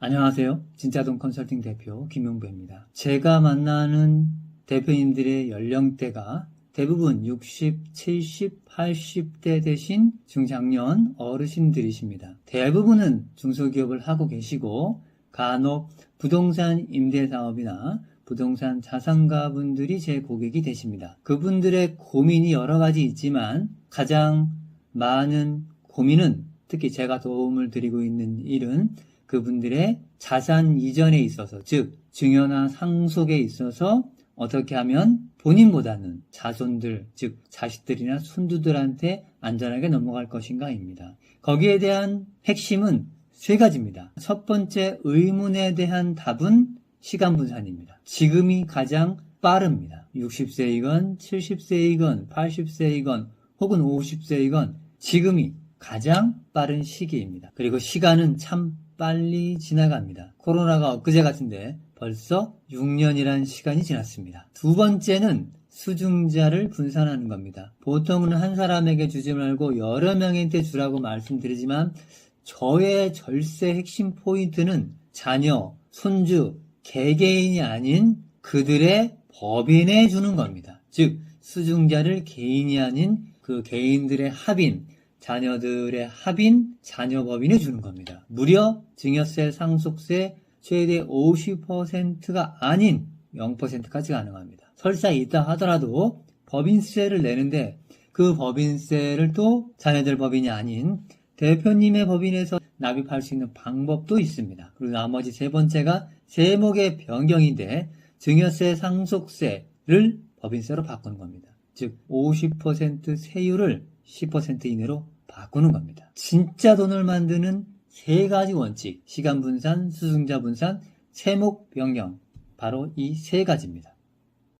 안녕하세요. 진짜돈 컨설팅 대표 김용배입니다. 제가 만나는 대표님들의 연령대가 대부분 60, 70, 80대 대신 중장년 어르신들이십니다. 대부분은 중소기업을 하고 계시고 간혹 부동산 임대 사업이나 부동산 자산가 분들이 제 고객이 되십니다. 그분들의 고민이 여러 가지 있지만 가장 많은 고민은 특히 제가 도움을 드리고 있는 일은 그분들의 자산 이전에 있어서, 즉, 증여나 상속에 있어서 어떻게 하면 본인보다는 자손들, 즉, 자식들이나 손주들한테 안전하게 넘어갈 것인가입니다. 거기에 대한 핵심은 세 가지입니다. 첫 번째 의문에 대한 답은 시간 분산입니다. 지금이 가장 빠릅니다. 60세이건, 70세이건, 80세이건, 혹은 50세이건, 지금이 가장 빠른 시기입니다. 그리고 시간은 참 빨리 지나갑니다. 코로나가 엊그제 같은데 벌써 6년이란 시간이 지났습니다. 두 번째는 수중자를 분산하는 겁니다. 보통은 한 사람에게 주지 말고 여러 명한테 주라고 말씀드리지만 저의 절세 핵심 포인트는 자녀, 손주, 개개인이 아닌 그들의 법인에 주는 겁니다. 즉, 수중자를 개인이 아닌 그 개인들의 합인, 자녀들의 합인, 자녀 법인에 주는 겁니다. 무려 증여세, 상속세 최대 50%가 아닌 0%까지 가능합니다. 설사 있다 하더라도 법인세를 내는데 그 법인세를 또 자녀들 법인이 아닌 대표님의 법인에서 납입할 수 있는 방법도 있습니다. 그리고 나머지 세 번째가 세목의 변경인데 증여세, 상속세를 법인세로 바꾸는 겁니다. 즉 50% 세율을 10% 이내로 바꾸는 겁니다. 진짜 돈을 만드는 세 가지 원칙, 시간 분산, 수승자 분산, 세목 변경, 바로 이 세 가지입니다.